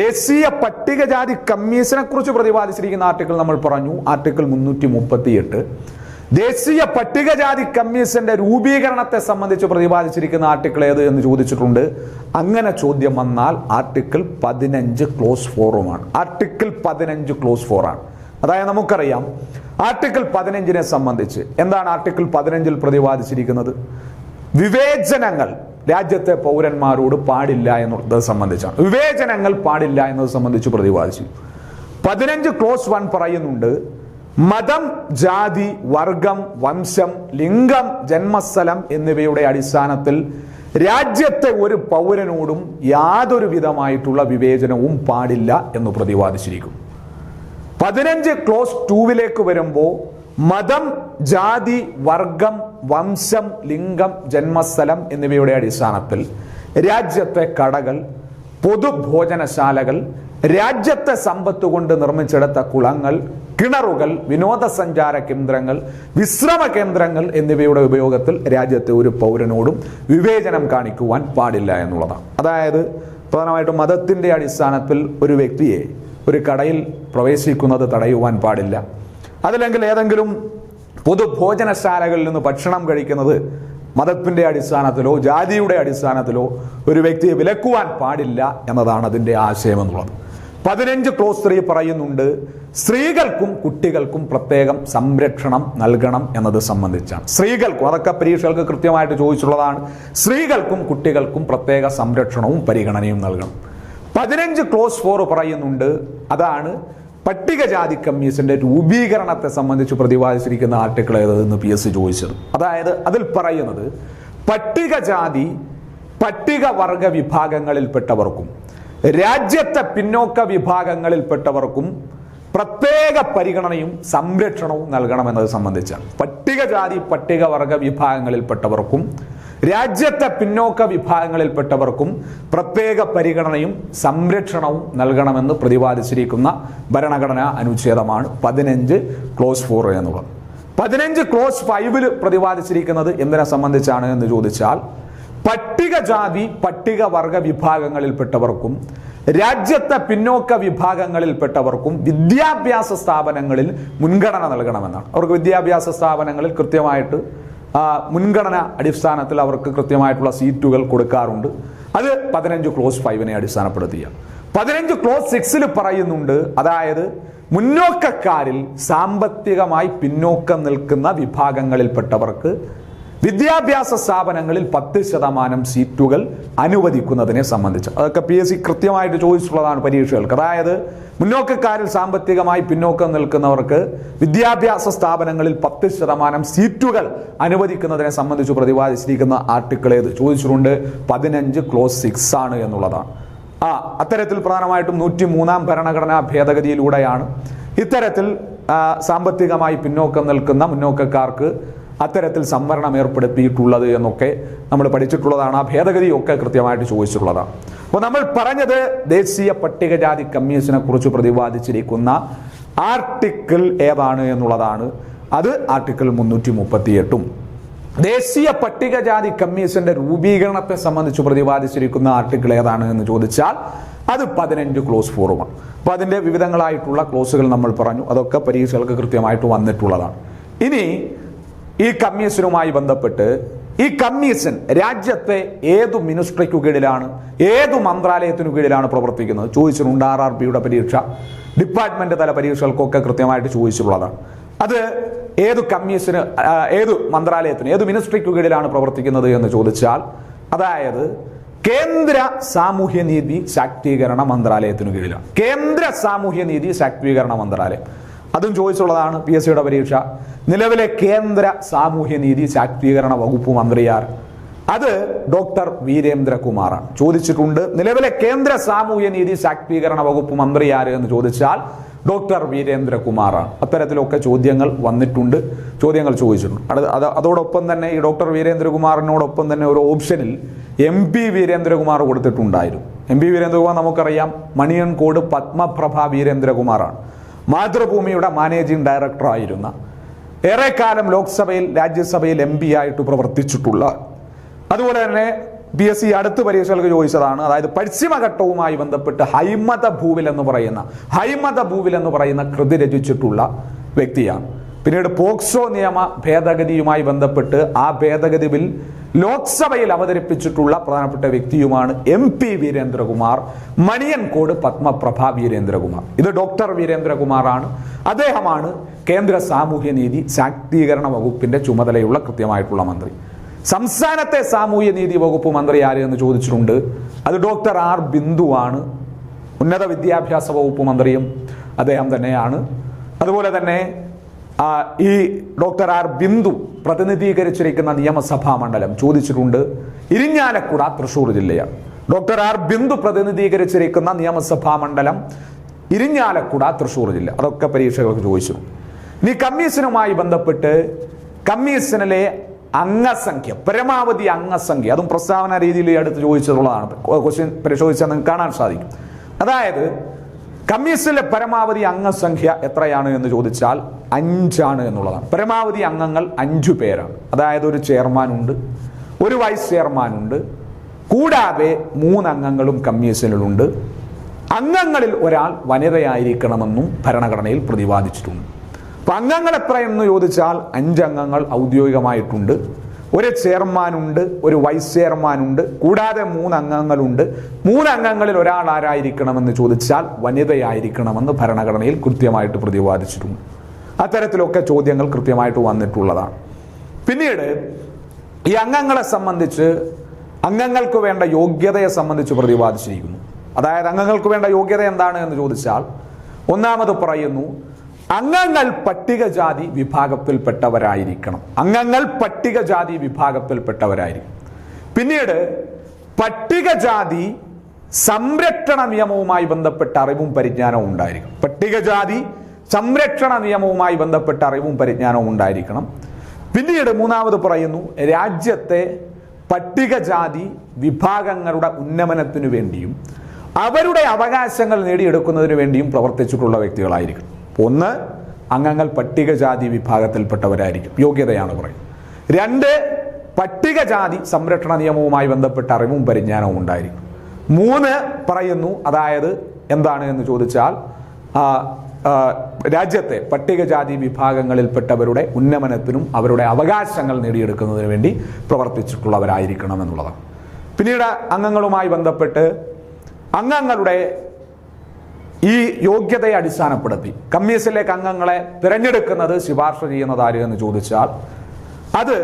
ദേശീയ പട്ടികജാതി കമ്മീഷനെ കുറിച്ച് പ്രതിപാദിച്ചിരിക്കുന്ന ആർട്ടിക്കിൾ നമ്മൾ പറഞ്ഞു. ആർട്ടിക്കിൾ മുന്നൂറ്റി മുപ്പത്തി എട്ട് ദേശീയ പട്ടികജാതി കമ്മീഷന്റെ രൂപീകരണത്തെ സംബന്ധിച്ച് പ്രതിപാദിച്ചിരിക്കുന്ന ആർട്ടിക്കിൾ ഏത് എന്ന് ചോദിച്ചിട്ടുണ്ട്. അങ്ങനെ ചോദ്യം വന്നാൽ ആർട്ടിക്കിൾ പതിനഞ്ച് ക്ലോസ് ഫോറുമാണ്. ആർട്ടിക്കിൾ പതിനഞ്ച് ക്ലോസ് ഫോർ ആണ് അതായത് നമുക്കറിയാം ആർട്ടിക്കിൾ പതിനഞ്ചിനെ സംബന്ധിച്ച് എന്താണ് ആർട്ടിക്കിൾ പതിനഞ്ചിൽ പ്രതിപാദിച്ചിരിക്കുന്നത്? വിവേചനങ്ങൾ രാജ്യത്തെ പൗരന്മാരോട് പാടില്ല എന്നുള്ളത് സംബന്ധിച്ചാണ്. വിവേചനങ്ങൾ പാടില്ല എന്നത് സംബന്ധിച്ച് പ്രതിപാദിച്ചു. പതിനഞ്ച് ക്ലോസ് വൺ പറയുന്നുണ്ട് മതം ജാതി വർഗം വംശം ലിംഗം ജന്മസ്ഥലം എന്നിവയുടെ അടിസ്ഥാനത്തിൽ രാജ്യത്തെ ഒരു പൗരനോടും യാതൊരു വിധമായിട്ടുള്ള വിവേചനവും പാടില്ല എന്ന് പ്രതിപാദിച്ചിരിക്കും പതിനഞ്ച് ക്ലോസ് ടൂവിലേക്ക് വരുമ്പോൾ മതം ജാതി വർഗം വംശം ലിംഗം ജന്മസ്ഥലം എന്നിവയുടെ അടിസ്ഥാനത്തിൽ രാജ്യത്തെ കടകൾ പൊതുഭോജനശാലകൾ രാജ്യത്തെ സമ്പത്ത് കൊണ്ട് നിർമ്മിച്ചെടുത്ത കുളങ്ങൾ കിണറുകൾ വിനോദസഞ്ചാര കേന്ദ്രങ്ങൾ വിശ്രമ കേന്ദ്രങ്ങൾ എന്നിവയുടെ ഉപയോഗത്തിൽ രാജ്യത്തെ ഒരു പൗരനോടും വിവേചനം കാണിക്കുവാൻ പാടില്ല എന്നുള്ളതാണ്. അതായത് പ്രധാനമായിട്ടും മതത്തിന്റെ അടിസ്ഥാനത്തിൽ ഒരു വ്യക്തിയെ ഒരു കടയിൽ പ്രവേശിക്കുന്നത് തടയുവാൻ പാടില്ല. അതല്ലെങ്കിൽ ഏതെങ്കിലും പൊതുഭോജനശാലകളിൽ നിന്ന് ഭക്ഷണം കഴിക്കുന്നത് മതത്തിന്റെ അടിസ്ഥാനത്തിലോ ജാതിയുടെ അടിസ്ഥാനത്തിലോ ഒരു വ്യക്തിയെ വിലക്കുവാൻ പാടില്ല എന്നതാണ് അതിന്റെ ആശയം എന്നുള്ളത്. പതിനഞ്ച് ക്ലോസ് ത്രീ പറയുന്നുണ്ട് സ്ത്രീകൾക്കും കുട്ടികൾക്കും പ്രത്യേകം സംരക്ഷണം നൽകണം എന്നത് സംബന്ധിച്ചാണ്. സ്ത്രീകൾക്കും അതൊക്കെ പരീക്ഷകൾക്ക് കൃത്യമായിട്ട് ചോദിച്ചുള്ളതാണ് സ്ത്രീകൾക്കും കുട്ടികൾക്കും പ്രത്യേക സംരക്ഷണവും പരിഗണനയും നൽകണം. പതിനഞ്ച് ക്ലോസ് ഫോർ പറയുന്നുണ്ട് അതാണ് പട്ടികജാതി കമ്മീഷന്റെ രൂപീകരണത്തെ സംബന്ധിച്ച് പ്രതിപാദിച്ചിരിക്കുന്ന ആർട്ടിക്കിൾ ഏതെന്ന് പി എസ് സി ചോദിച്ചത്. അതായത് അതിൽ പറയുന്നത് പട്ടികജാതി പട്ടികവർഗ വിഭാഗങ്ങളിൽപ്പെട്ടവർക്കും രാജ്യത്തെ പിന്നോക്ക വിഭാഗങ്ങളിൽപ്പെട്ടവർക്കും പ്രത്യേക പരിഗണനയും സംരക്ഷണവും നൽകണമെന്നത് സംബന്ധിച്ചാണ്. പട്ടികജാതി പട്ടികവർഗ വിഭാഗങ്ങളിൽപ്പെട്ടവർക്കും രാജ്യത്തെ പിന്നോക്ക വിഭാഗങ്ങളിൽപ്പെട്ടവർക്കും പ്രത്യേക പരിഗണനയും സംരക്ഷണവും നൽകണമെന്ന് പ്രതിപാദിച്ചിരിക്കുന്ന ഭരണഘടനാ അനുച്ഛേദമാണ് പതിനഞ്ച് ക്ലോസ് ഫോർ എന്നുള്ളത്. പതിനഞ്ച് ക്ലോസ് ഫൈവിൽ പ്രതിപാദിച്ചിരിക്കുന്നത് എന്തിനെ സംബന്ധിച്ചാണ് എന്ന് ചോദിച്ചാൽ പട്ടികജാതി പട്ടികവർഗ വിഭാഗങ്ങളിൽപ്പെട്ടവർക്കും രാജ്യത്തെ പിന്നോക്ക വിഭാഗങ്ങളിൽപ്പെട്ടവർക്കും വിദ്യാഭ്യാസ സ്ഥാപനങ്ങളിൽ മുൻഗണന നൽകണമെന്നാണ്. അവർക്ക് വിദ്യാഭ്യാസ സ്ഥാപനങ്ങളിൽ കൃത്യമായിട്ട് മുൻഗണന അടിസ്ഥാനത്തിൽ അവർക്ക് കൃത്യമായിട്ടുള്ള സീറ്റുകൾ കൊടുക്കാറുണ്ട്. അത് പതിനഞ്ച് ക്ലോസ് ഫൈവിനെ അടിസ്ഥാനപ്പെടുത്തിയ. പതിനഞ്ച് ക്ലോസ് സിക്സിൽ പറയുന്നുണ്ട് അതായത് മുന്നോക്കക്കാരിൽ സാമ്പത്തികമായി പിന്നോക്കം നിൽക്കുന്ന വിഭാഗങ്ങളിൽപ്പെട്ടവർക്ക് വിദ്യാഭ്യാസ സ്ഥാപനങ്ങളിൽ പത്ത് ശതമാനം സീറ്റുകൾ അനുവദിക്കുന്നതിനെ സംബന്ധിച്ച്. അതൊക്കെ പി എസ് സി കൃത്യമായിട്ട് ചോദിച്ചിട്ടുള്ളതാണ് പരീക്ഷകൾക്ക്. അതായത് മുന്നോക്കക്കാരിൽ സാമ്പത്തികമായി പിന്നോക്കം നിൽക്കുന്നവർക്ക് വിദ്യാഭ്യാസ സ്ഥാപനങ്ങളിൽ പത്ത് ശതമാനം സീറ്റുകൾ അനുവദിക്കുന്നതിനെ സംബന്ധിച്ച് പ്രതിപാദിച്ചിരിക്കുന്ന ആർട്ടിക്കിൾ ഏത്? ചോദിച്ചിട്ടുണ്ട് പതിനഞ്ച് ക്ലോസ് സിക്സ് ആണ് എന്നുള്ളതാണ്. ആ അത്തരത്തിൽ പ്രധാനമായിട്ടും നൂറ്റി മൂന്നാം ഭരണഘടനാ ഭേദഗതിയിലൂടെയാണ് ഇത്തരത്തിൽ സാമ്പത്തികമായി പിന്നോക്കം നിൽക്കുന്ന മുന്നോക്കക്കാർക്ക് അത്തരത്തിൽ സംവരണം ഏർപ്പെടുത്തിയിട്ടുള്ളത് എന്നൊക്കെ നമ്മൾ പഠിച്ചിട്ടുള്ളതാണ്. ആ ഭേദഗതിയൊക്കെ കൃത്യമായിട്ട് ചോദിച്ചിട്ടുള്ളതാണ്. അപ്പോൾ നമ്മൾ പറഞ്ഞത് ദേശീയ പട്ടികജാതി കമ്മീഷനെ കുറിച്ച് പ്രതിപാദിച്ചിരിക്കുന്ന ആർട്ടിക്കിൾ ഏതാണ് എന്നുള്ളതാണ്. അത് ആർട്ടിക്കിൾ മുന്നൂറ്റി മുപ്പത്തിയെട്ടും ദേശീയ പട്ടികജാതി കമ്മീഷന്റെ രൂപീകരണത്തെ സംബന്ധിച്ച് പ്രതിപാദിച്ചിരിക്കുന്ന ആർട്ടിക്കിൾ ഏതാണ് എന്ന് ചോദിച്ചാൽ അത് പതിനഞ്ച് ക്ലോസ് ഫോറുമാണ്. അപ്പൊ അതിന്റെ വിവിധങ്ങളായിട്ടുള്ള ക്ലോസുകൾ നമ്മൾ പറഞ്ഞു. അതൊക്കെ പരീക്ഷകൾക്ക് കൃത്യമായിട്ട് വന്നിട്ടുള്ളതാണ്. ഇനി ഈ കമ്മീഷനുമായി ബന്ധപ്പെട്ട് ഈ കമ്മീഷൻ രാജ്യത്തെ ഏതു മിനിസ്ട്രിക്കു കീഴിലാണ് ഏതു മന്ത്രാലയത്തിനു കീഴിലാണ് പ്രവർത്തിക്കുന്നത്? ചോദിച്ചിട്ടുണ്ട് ആർ ആർ ബിയുടെ പരീക്ഷ. ഡിപ്പാർട്ട്മെന്റ് തല പരീക്ഷകൾക്കൊക്കെ കൃത്യമായിട്ട് ചോദിച്ചിട്ടുള്ളതാണ്. അത് ഏതു കമ്മീഷന് ഏതു മന്ത്രാലയത്തിന് ഏത് മിനിസ്ട്രിക്കു കീഴിലാണ് പ്രവർത്തിക്കുന്നത് എന്ന് ചോദിച്ചാൽ അതായത് കേന്ദ്ര സാമൂഹ്യനീതി ശാക്തീകരണ മന്ത്രാലയത്തിനു കീഴിലാണ്. കേന്ദ്ര സാമൂഹ്യനീതി ശാക്തീകരണ മന്ത്രാലയം. അതും ചോദിച്ചുള്ളതാണ് പി എസ് സിയുടെ പരീക്ഷ. നിലവിലെ കേന്ദ്ര സാമൂഹ്യനീതി ശാക്തീകരണ വകുപ്പ് മന്ത്രിയാർ അത് ഡോക്ടർ വീരേന്ദ്രകുമാറാണ്. ചോദിച്ചിട്ടുണ്ട് നിലവിലെ കേന്ദ്ര സാമൂഹ്യനീതി ശാക്തീകരണ വകുപ്പ് മന്ത്രി ആര് എന്ന് ചോദിച്ചാൽ ഡോക്ടർ വീരേന്ദ്രകുമാറാണ്. അത്തരത്തിലൊക്കെ ചോദ്യങ്ങൾ വന്നിട്ടുണ്ട് ചോദ്യങ്ങൾ ചോദിച്ചിട്ടുണ്ട്. അത് അത് അതോടൊപ്പം തന്നെ ഈ ഡോക്ടർ വീരേന്ദ്രകുമാറിനോടൊപ്പം തന്നെ ഒരു ഓപ്ഷനിൽ എം പി വീരേന്ദ്രകുമാർ കൊടുത്തിട്ടുണ്ടായിരുന്നു. എം പി വീരേന്ദ്രകുമാർ നമുക്കറിയാം മണിയൻകോട് പത്മപ്രഭ വീരേന്ദ്രകുമാറാണ്. മാതൃഭൂമിയുടെ മാനേജിംഗ് ഡയറക്ടറായിരുന്ന ഏറെക്കാലം ലോക്സഭയിൽ രാജ്യസഭയിൽ എം പി ആയിട്ട് പ്രവർത്തിച്ചിട്ടുള്ള അതുപോലെ തന്നെ പി എസ് സി അടുത്ത പരീക്ഷകൾക്ക് ചോദിച്ചതാണ് അതായത് പശ്ചിമഘട്ടവുമായി ബന്ധപ്പെട്ട് ഹൈമത ഭൂവിൽ എന്ന് പറയുന്ന ഹൈമത ഭൂവിൽ എന്ന് പറയുന്ന കൃതി രചിച്ചിട്ടുള്ള വ്യക്തിയാണ്. പിന്നീട് പോക്സോ നിയമ ഭേദഗതിയുമായി ബന്ധപ്പെട്ട് ആ ഭേദഗതി ബിൽ ലോക്സഭയിൽ അവതരിപ്പിച്ചിട്ടുള്ള പ്രധാനപ്പെട്ട വ്യക്തിയുമാണ് എം പി വീരേന്ദ്രകുമാർ മണിയൻകോട് പത്മപ്രഭ വീരേന്ദ്രകുമാർ. ഇത് ഡോക്ടർ വീരേന്ദ്രകുമാറാണ്. അദ്ദേഹമാണ് കേന്ദ്ര സാമൂഹ്യനീതി ശാക്തീകരണ വകുപ്പിന്റെ ചുമതലയുള്ള കൃത്യമായിട്ടുള്ള മന്ത്രി. സംസ്ഥാനത്തെ സാമൂഹ്യനീതി വകുപ്പ് മന്ത്രി ആര് എന്ന് ചോദിച്ചിട്ടുണ്ട്? അത് ഡോക്ടർ ആർ ബിന്ദുവാണ്. ഉന്നത വിദ്യാഭ്യാസ വകുപ്പ് മന്ത്രിയും അദ്ദേഹം തന്നെയാണ്. അതുപോലെ തന്നെ ഈ ഡോക്ടർ ആർ ബിന്ദു പ്രതിനിധീകരിച്ചിരിക്കുന്ന നിയമസഭാ മണ്ഡലം ചോദിച്ചിട്ടുണ്ട്. ഇരിഞ്ഞാലക്കുട തൃശൂർ ജില്ലയാണ്. ഡോക്ടർ ആർ ബിന്ദു പ്രതിനിധീകരിച്ചിരിക്കുന്ന നിയമസഭാ മണ്ഡലം ഇരിഞ്ഞാലക്കുട തൃശൂർ ജില്ല. അതൊക്കെ പരീക്ഷകൾക്ക് ചോദിച്ചു. ഇനി കമ്മീഷനുമായി ബന്ധപ്പെട്ട് കമ്മീഷനിലെ അംഗസംഖ്യ പരമാവധി അംഗസംഖ്യ അതും പ്രസ്താവന രീതിയിൽ അടുത്ത് ചോദിച്ചിട്ടുള്ളതാണ് ക്വസ്റ്റ്യൻ പരിശോധിച്ചാൽ നിങ്ങൾക്ക് കാണാൻ സാധിക്കും. അതായത് കമ്മീഷനിലെ പരമാവധി അംഗസംഖ്യ എത്രയാണ് എന്ന് ചോദിച്ചാൽ അഞ്ചാണ് എന്നുള്ളതാണ്. പരമാവധി അംഗങ്ങൾ അഞ്ചു പേരാണ്. അതായത് ഒരു ചെയർമാൻ ഉണ്ട് ഒരു വൈസ് ചെയർമാൻ ഉണ്ട് കൂടാതെ മൂന്നംഗങ്ങളും കമ്മീഷനിലുണ്ട് അംഗങ്ങളിൽ ഒരാൾ വനിതയായിരിക്കണമെന്നും ഭരണഘടനയിൽ പ്രതിപാദിച്ചിട്ടുണ്ട്. അപ്പം അംഗങ്ങൾ എത്രയെന്ന് ചോദിച്ചാൽ അഞ്ചംഗങ്ങൾ ഔദ്യോഗികമായിട്ടുണ്ട്. ഒരു ചെയർമാനുണ്ട് ഒരു വൈസ് ചെയർമാനുണ്ട് കൂടാതെ മൂന്ന് അംഗങ്ങളുണ്ട് മൂന്ന് അംഗങ്ങളിൽ ഒരാൾ ആരായിരിക്കണമെന്ന് ചോദിച്ചാൽ വനിതയായിരിക്കണമെന്ന് ഭരണഘടനയിൽ കൃത്യമായിട്ട് പ്രതിപാദിച്ചിട്ടുണ്ട്. അത്തരത്തിലൊക്കെ ചോദ്യങ്ങൾ കൃത്യമായിട്ട് വന്നിട്ടുള്ളതാണ്. പിന്നീട് ഈ അംഗങ്ങളെ സംബന്ധിച്ച് അംഗങ്ങൾക്ക് വേണ്ട യോഗ്യതയെ സംബന്ധിച്ച് പ്രതിപാദിച്ചിരിക്കുന്നു. അതായത് അംഗങ്ങൾക്ക് വേണ്ട യോഗ്യത എന്താണ് എന്ന് ചോദിച്ചാൽ ഒന്നാമത് പറയുന്നു അംഗങ്ങൾ പട്ടികജാതി വിഭാഗത്തിൽപ്പെട്ടവരായിരിക്കണം. അംഗങ്ങൾ പട്ടികജാതി വിഭാഗത്തിൽപ്പെട്ടവരായിരിക്കും. പിന്നീട് പട്ടികജാതി സംരക്ഷണ നിയമവുമായി ബന്ധപ്പെട്ട അറിവും പരിജ്ഞാനവും ഉണ്ടായിരിക്കും. പട്ടികജാതി സംരക്ഷണ നിയമവുമായി ബന്ധപ്പെട്ട അറിവും പരിജ്ഞാനവും ഉണ്ടായിരിക്കണം. പിന്നീട് മൂന്നാമത് പറയുന്നു രാജ്യത്തെ പട്ടികജാതി വിഭാഗങ്ങളുടെ ഉന്നമനത്തിനു വേണ്ടിയും അവരുടെ അവകാശങ്ങൾ നേടിയെടുക്കുന്നതിന് വേണ്ടിയും പ്രവർത്തിച്ചിട്ടുള്ള വ്യക്തികളായിരിക്കും ഒന്ന് അംഗങ്ങൾ പട്ടികജാതി വിഭാഗത്തിൽപ്പെട്ടവരായിരിക്കും. യോഗ്യതയാണ് പറയുന്നത്. രണ്ട് പട്ടികജാതി സംരക്ഷണ നിയമവുമായി ബന്ധപ്പെട്ട അറിവും പരിജ്ഞാനവും ഉണ്ടായിരിക്കും മൂന്ന് പറയുന്നു അതായത് എന്താണ് എന്ന് ചോദിച്ചാൽ രാജ്യത്തെ പട്ടികജാതി വിഭാഗങ്ങളിൽപ്പെട്ടവരുടെ ഉന്നമനത്തിനും അവരുടെ അവകാശങ്ങൾ നേടിയെടുക്കുന്നതിന് വേണ്ടി പ്രവർത്തിച്ചിട്ടുള്ളവരായിരിക്കണം എന്നുള്ളതാണ്. പിന്നീട് അംഗങ്ങളുമായി ബന്ധപ്പെട്ട് അംഗങ്ങളുടെ ഈ യോഗ്യതയെ അടിസ്ഥാനപ്പെടുത്തി കമ്മീഷനിലേക്ക് അംഗങ്ങളെ തിരഞ്ഞെടുക്കുന്നത് ശുപാർശ ചെയ്യുന്നത് ആര് എന്ന് ചോദിച്ചാൽ അത്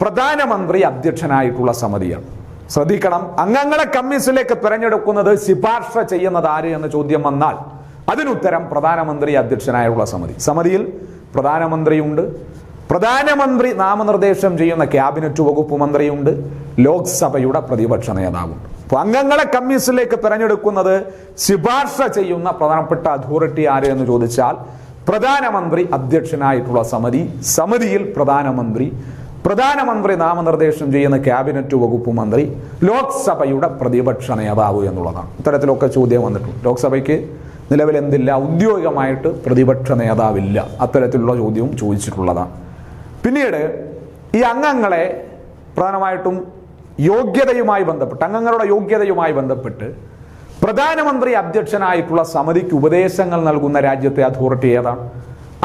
പ്രധാനമന്ത്രി അധ്യക്ഷനായിട്ടുള്ള സമിതിയാണ്. ശ്രദ്ധിക്കണം അംഗങ്ങളെ കമ്മീഷനിലേക്ക് തിരഞ്ഞെടുക്കുന്നത് ശുപാർശ ചെയ്യുന്നത് ആര് എന്ന ചോദ്യം വന്നാൽ അതിനുത്തരം പ്രധാനമന്ത്രി അധ്യക്ഷനായുള്ള സമിതി. സമിതിയിൽ പ്രധാനമന്ത്രിയുണ്ട്. പ്രധാനമന്ത്രി നാമനിർദ്ദേശം ചെയ്യുന്ന ക്യാബിനറ്റ് വകുപ്പ് മന്ത്രിയുണ്ട്. ലോക്സഭയുടെ പ്രതിപക്ഷ നേതാവുണ്ട്. അപ്പൊ അംഗങ്ങളെ കമ്മീഷനിലേക്ക് തിരഞ്ഞെടുക്കുന്നത് ശുപാർശ ചെയ്യുന്ന പ്രധാനപ്പെട്ട അതോറിറ്റി ആര് എന്ന് ചോദിച്ചാൽ പ്രധാനമന്ത്രി അധ്യക്ഷനായിട്ടുള്ള സമിതി സമിതിയിൽ പ്രധാനമന്ത്രി പ്രധാനമന്ത്രി നാമനിർദ്ദേശം ചെയ്യുന്ന ക്യാബിനറ്റ് വകുപ്പ് മന്ത്രി ലോക്സഭയുടെ പ്രതിപക്ഷ നേതാവ് എന്നുള്ളതാണ്. ഇത്തരത്തിലൊക്കെ ചോദ്യം വന്നിട്ടുണ്ട്. ലോക്സഭയ്ക്ക് നിലവിൽ എന്തില്ല ഔദ്യോഗികമായിട്ട് പ്രതിപക്ഷ നേതാവില്ല. അത്തരത്തിലുള്ള ചോദ്യവും ചോദിച്ചിട്ടുള്ളതാണ്. പിന്നീട് ഈ അംഗങ്ങളെ പ്രധാനമായിട്ടും യോഗ്യതയുമായി ബന്ധപ്പെട്ട് അംഗങ്ങളുടെ യോഗ്യതയുമായി ബന്ധപ്പെട്ട് പ്രധാനമന്ത്രി അധ്യക്ഷനായിട്ടുള്ള സമിതിക്ക് ഉപദേശങ്ങൾ നൽകുന്ന രാജ്യത്തെ അതോറിറ്റി ഏതാണ്?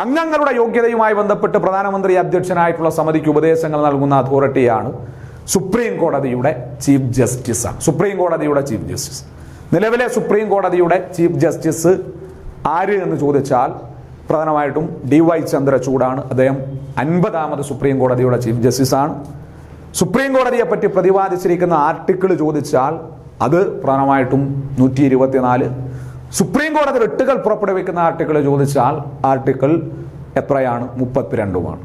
അംഗങ്ങളുടെ യോഗ്യതയുമായി ബന്ധപ്പെട്ട് പ്രധാനമന്ത്രി അധ്യക്ഷനായിട്ടുള്ള സമിതിക്ക് ഉപദേശങ്ങൾ നൽകുന്ന അതോറിറ്റിയാണ് സുപ്രീം കോടതിയുടെ ചീഫ് ജസ്റ്റിസാണ്. സുപ്രീം കോടതിയുടെ ചീഫ് ജസ്റ്റിസ്. നിലവിലെ സുപ്രീം കോടതിയുടെ ചീഫ് ജസ്റ്റിസ് ആര് എന്ന് ചോദിച്ചാൽ പ്രധാനമായിട്ടും ഡി വൈ ചന്ദ്രചൂഡാണ്. അദ്ദേഹം അൻപതാമത് സുപ്രീം കോടതിയുടെ ചീഫ് ജസ്റ്റിസ് ആണ് സുപ്രീം കോടതിയെ പറ്റി പ്രതിപാദിച്ചിരിക്കുന്ന ആർട്ടിക്കിൾ ചോദിച്ചാൽ അത് പ്രധാനമായിട്ടും നൂറ്റി ഇരുപത്തിനാല് സുപ്രീം കോടതി റിട്ടുകൾ പുറപ്പെടുവിക്കുന്ന ആർട്ടിക്കിൾ ചോദിച്ചാൽ ആർട്ടിക്കിൾ എത്രയാണ്? മുപ്പത്തിരണ്ടുമാണ്.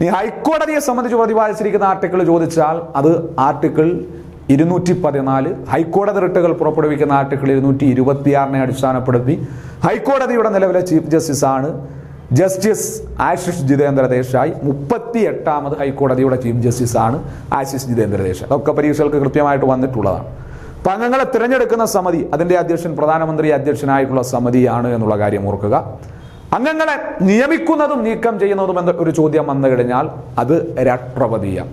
ഇനി ഹൈക്കോടതിയെ സംബന്ധിച്ച് പ്രതിപാദിച്ചിരിക്കുന്ന ആർട്ടിക്കിൾ ചോദിച്ചാൽ അത് ആർട്ടിക്കിൾ ഇരുന്നൂറ്റി പതിനാല് ഹൈക്കോടതി റിട്ടുകൾ പുറപ്പെടുവിക്കുന്ന ആർട്ടിക്കിൾ ഇരുന്നൂറ്റി ഇരുപത്തിയാറിനെ അടിസ്ഥാനപ്പെടുത്തി ഹൈക്കോടതിയുടെ നിലവിലെ ചീഫ് ജസ്റ്റിസ് ആണ് ജസ്റ്റിസ് ആശിഷ് ജിതേന്ദ്ര ദേശായി. മുപ്പത്തി എട്ടാമത് ഹൈക്കോടതിയുടെ ചീഫ് ജസ്റ്റിസ് ആണ് ആശിഷ് ജിതേന്ദ്ര ദേശായി. അതൊക്കെ പരീക്ഷകൾക്ക് കൃത്യമായിട്ട് വന്നിട്ടുള്ളതാണ്. അപ്പം അംഗങ്ങളെ തിരഞ്ഞെടുക്കുന്ന സമിതി അതിന്റെ അധ്യക്ഷൻ പ്രധാനമന്ത്രി അധ്യക്ഷനായിട്ടുള്ള സമിതിയാണ് എന്നുള്ള കാര്യം ഓർക്കുക. അംഗങ്ങളെ നിയമിക്കുന്നതും നീക്കം ചെയ്യുന്നതും എന്ന ഒരു ചോദ്യം വന്നു കഴിഞ്ഞാൽ അത് രാഷ്ട്രപതിയാണ്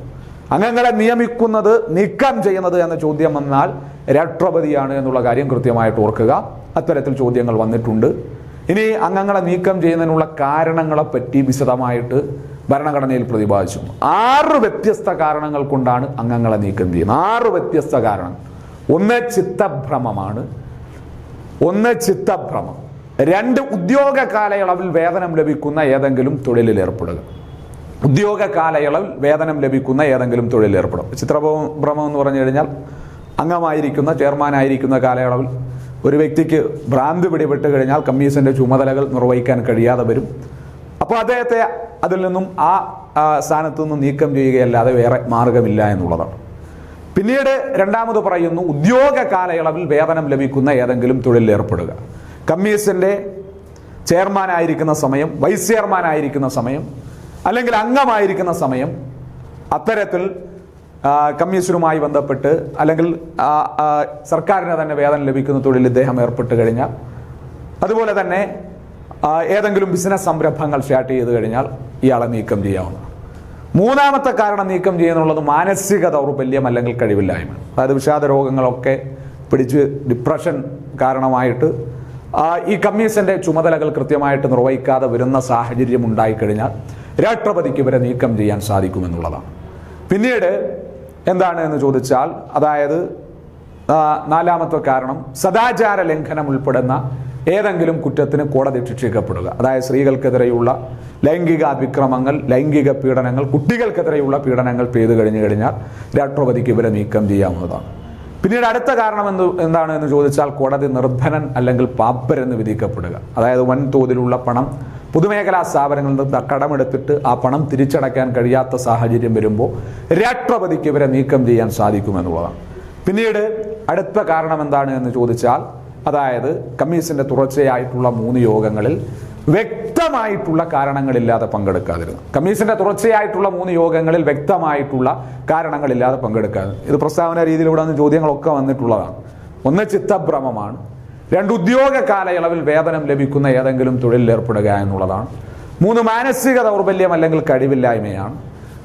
അംഗങ്ങളെ നിയമിക്കുന്നത് നീക്കം ചെയ്യുന്നത് എന്ന ചോദ്യം വന്നാൽ രാഷ്ട്രപതിയാണ് എന്നുള്ള കാര്യം കൃത്യമായിട്ട് ഓർക്കുക. അത്തരത്തിൽ ചോദ്യങ്ങൾ വന്നിട്ടുണ്ട്. ഇനി അംഗങ്ങളെ നീക്കം ചെയ്യുന്നതിനുള്ള കാരണങ്ങളെപ്പറ്റി വിശദമായിട്ട് ഭരണഘടനയിൽ പ്രതിപാദിച്ചു ആറ് വ്യത്യസ്ത കാരണങ്ങൾ കൊണ്ടാണ് അംഗങ്ങളെ നീക്കം ചെയ്യുന്നത്. ആറ് വ്യത്യസ്ത കാരണം. ഒന്ന് ചിത്തഭ്രമമാണ്. ഒന്ന് ചിത്തഭ്രമം. രണ്ട് ഉദ്യോഗ കാലയളവിൽ വേതനം ലഭിക്കുന്ന ഏതെങ്കിലും തൊഴിലിൽ ഏർപ്പെടുക. ഉദ്യോഗ കാലയളവിൽ വേതനം ലഭിക്കുന്ന ഏതെങ്കിലും തൊഴിലേർപ്പെടും ചിത്രഭ്രമം എന്ന് പറഞ്ഞു കഴിഞ്ഞാൽ അംഗമായിരിക്കുന്ന ചെയർമാനായിരിക്കുന്ന കാലയളവിൽ ഒരു വ്യക്തിക്ക് ഭ്രാന്ത് പിടിപെട്ട് കഴിഞ്ഞാൽ കമ്മീഷന്റെ ചുമതലകൾ നിർവഹിക്കാൻ കഴിയാതെ വരും. അപ്പോൾ അദ്ദേഹത്തെ അതിൽ നിന്നും ആ സ്ഥാനത്തു നിന്നും നീക്കം ചെയ്യുകയല്ലാതെ വേറെ മാർഗമില്ല എന്നുള്ളതാണ്. പിന്നീട് രണ്ടാമത് പറയുന്നു ഉദ്യോഗ കാലയളവിൽ വേതനം ലഭിക്കുന്ന ഏതെങ്കിലും തൊഴിലിൽ ഏർപ്പെടുക. ചെയർമാൻ ചെയർമാനായിരിക്കുന്ന സമയം വൈസ് ചെയർമാനായിരിക്കുന്ന സമയം അല്ലെങ്കിൽ അംഗമായിരിക്കുന്ന സമയം അത്തരത്തിൽ കമ്മീഷനുമായി ബന്ധപ്പെട്ട് അല്ലെങ്കിൽ സർക്കാരിന് തന്നെ വേതനം ലഭിക്കുന്ന തൊഴിൽ ഇദ്ദേഹം ഏർപ്പെട്ട് കഴിഞ്ഞാൽ അതുപോലെ തന്നെ ഏതെങ്കിലും ബിസിനസ് സംരംഭങ്ങൾ സ്റ്റാർട്ട് ചെയ്ത് കഴിഞ്ഞാൽ ഇയാളെ നീക്കം ചെയ്യാവുന്നതാണ്. മൂന്നാമത്തെ കാരണം നീക്കം ചെയ്യുന്നുള്ളത് മാനസിക ദൗർബല്യം അല്ലെങ്കിൽ കഴിവില്ലായ്മ. അതായത് വിഷാദ രോഗങ്ങളൊക്കെ പിടിച്ച് ഡിപ്രഷൻ കാരണമായിട്ട് ഈ കമ്മീഷന്റെ ചുമതലകൾ കൃത്യമായിട്ട് നിർവഹിക്കാതെ വരുന്ന സാഹചര്യം ഉണ്ടായിക്കഴിഞ്ഞാൽ രാഷ്ട്രപതിക്ക് ഇവരെ നീക്കം ചെയ്യാൻ സാധിക്കുമെന്നുള്ളതാണ്. പിന്നീട് എന്താണ് എന്ന് ചോദിച്ചാൽ അതായത് നാലാമത്തെ കാരണം സദാചാര ലംഘനം ഉൾപ്പെടുന്ന ഏതെങ്കിലും കുറ്റത്തിന് കോടതി ശിക്ഷിക്കപ്പെടുക. അതായത് സ്ത്രീകൾക്കെതിരെയുള്ള ലൈംഗിക അതിക്രമങ്ങൾ ലൈംഗിക പീഡനങ്ങൾ കുട്ടികൾക്കെതിരെയുള്ള പീഡനങ്ങൾ ചെയ്തു കഴിഞ്ഞു കഴിഞ്ഞാൽ രാഷ്ട്രപതിക്ക് ഇവരെ നീക്കം ചെയ്യാവുന്നതാണ്. പിന്നീട് അടുത്ത കാരണം എന്ത് എന്താണ് എന്ന് ചോദിച്ചാൽ കോടതി നിർധനൻ അല്ലെങ്കിൽ പാപ്പർ എന്ന് വിധിക്കപ്പെടുക. അതായത് വൻതോതിലുള്ള പണം പൊതുമേഖലാ സ്ഥാപനങ്ങളിൽ നിന്ന് കടമെടുത്തിട്ട് ആ പണം തിരിച്ചടയ്ക്കാൻ കഴിയാത്ത സാഹചര്യം വരുമ്പോൾ രാഷ്ട്രപതിക്ക് ഇവരെ നീക്കം ചെയ്യാൻ സാധിക്കുമെന്നുള്ളതാണ്. പിന്നീട് അടുത്ത കാരണം എന്താണ് എന്ന് ചോദിച്ചാൽ അതായത് കമ്മീഷന്റെ തുടർച്ചയായിട്ടുള്ള മൂന്ന് യോഗങ്ങളിൽ വ്യക്തമായിട്ടുള്ള കാരണങ്ങളില്ലാതെ പങ്കെടുക്കാതിരുന്നു. കമ്മീഷന്റെ തുടർച്ചയായിട്ടുള്ള മൂന്ന് യോഗങ്ങളിൽ വ്യക്തമായിട്ടുള്ള കാരണങ്ങളില്ലാതെ പങ്കെടുക്കാതെ ഇത് പ്രസ്താവന രീതിയിലൂടെ ചോദ്യങ്ങളൊക്കെ വന്നിട്ടുള്ളതാണ്. ഒന്ന് ചിത്തഭ്രമമാണ്. രണ്ട് ഉദ്യോഗ കാലയളവിൽ വേതനം ലഭിക്കുന്ന ഏതെങ്കിലും തൊഴിലിൽ ഏർപ്പെടുക എന്നുള്ളതാണ്. മൂന്ന് മാനസിക ദൗർബല്യം അല്ലെങ്കിൽ കഴിവില്ലായ്മയാണ്.